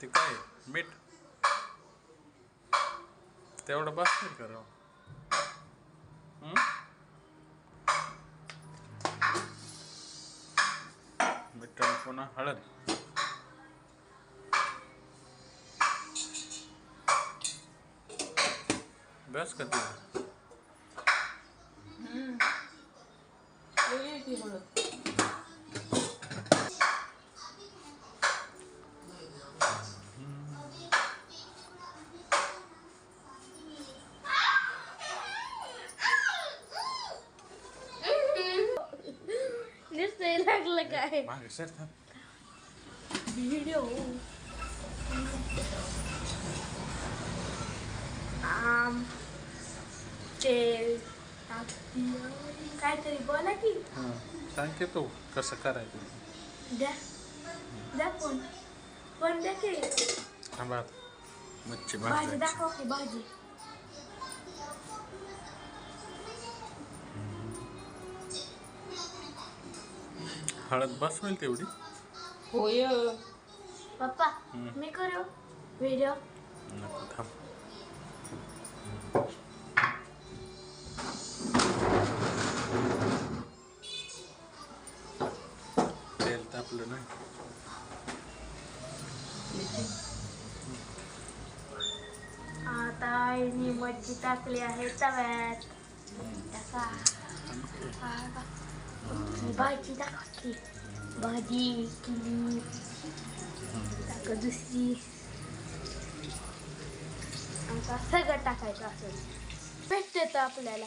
ते काय मीठ? तेवढं बस नाही मीठ पुन्हा हळद. बस कधी दिसतंय लागलं काय? मागे सर थांब व्हिडिओ आम तेल. काहीतरी बोला की. हां सांग की तू कसं करायचं. द्या द्या फोन फोन द्या की. थांबा. मच्छी भाजी भाजायची दाखव की भाजी. हळद बस होईल तेवढी? होय. पप्पा. मी करू व्हिडिओ नको थांब. तेल तापलं नाही आता आईने मच्छी टाकली आहे तव्यात. टाका. भाजी दाखवली भाजी केली टाका दुसरी आता सगळं टाकायचं असेल. भेटते तर आपल्याला.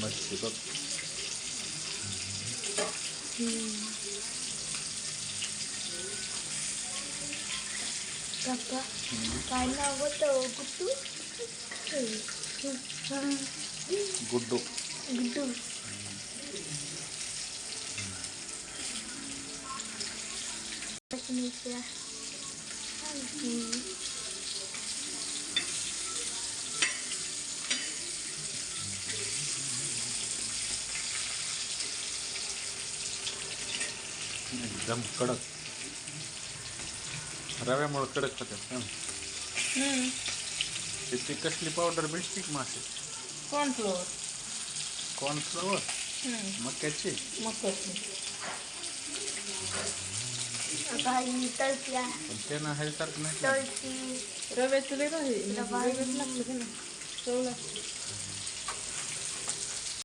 मच्छी बघ. पप्पा काय नाव होतं? गुड्डू? गुड्डू. गुड्डू चटणीच्या आणखी एकदम कडक रव्यामुळे कडक होतात ना ती कसली पावडर भेटते की मासे कॉर्नफ्लोअर कॉर्नफ्लॉवर मक्याची नाही. तळती. रव्याचं वेगळं आहे रवा. वेगळंच लागतं की नाही? चव लागते.